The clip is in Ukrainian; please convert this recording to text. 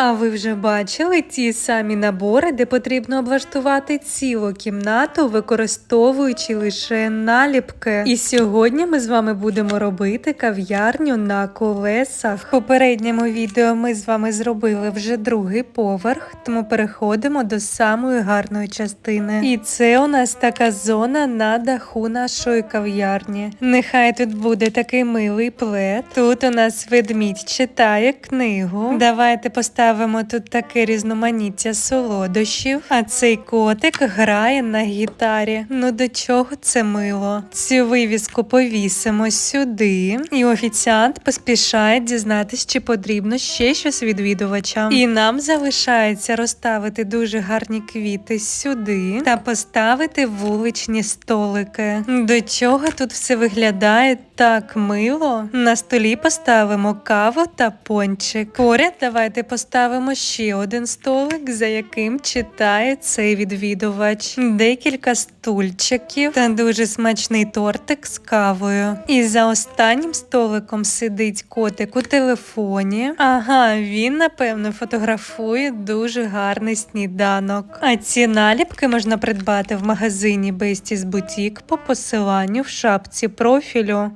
А ви вже бачили ті самі набори, де потрібно облаштувати цілу кімнату, використовуючи лише наліпки. І сьогодні ми з вами будемо робити кав'ярню на колесах. В попередньому відео ми з вами зробили вже другий поверх, тому переходимо до самої гарної частини. І це у нас така зона на даху нашої кав'ярні. Нехай тут буде такий милий плед. Тут у нас ведмідь читає книгу. Давайте поставимо тут таке різноманіття солодощів. А цей котик грає на гітарі. Ну до чого це мило? Цю вивіску повісимо сюди, і офіціант поспішає дізнатись, чи потрібно ще щось відвідувачам. І нам залишається розставити дуже гарні квіти сюди та поставити вуличні столики. До чого тут все виглядає так мило? На столі поставимо каву та пончик. Поряд давайте поставимо ще один столик, за яким читає цей відвідувач. Декілька стульчиків та дуже смачний тортик з кавою. І за останнім столиком сидить котик у телефоні. Ага, він напевно фотографує дуже гарний сніданок. А ці наліпки можна придбати в магазині Besties Boutique по посиланню в шапці профілю.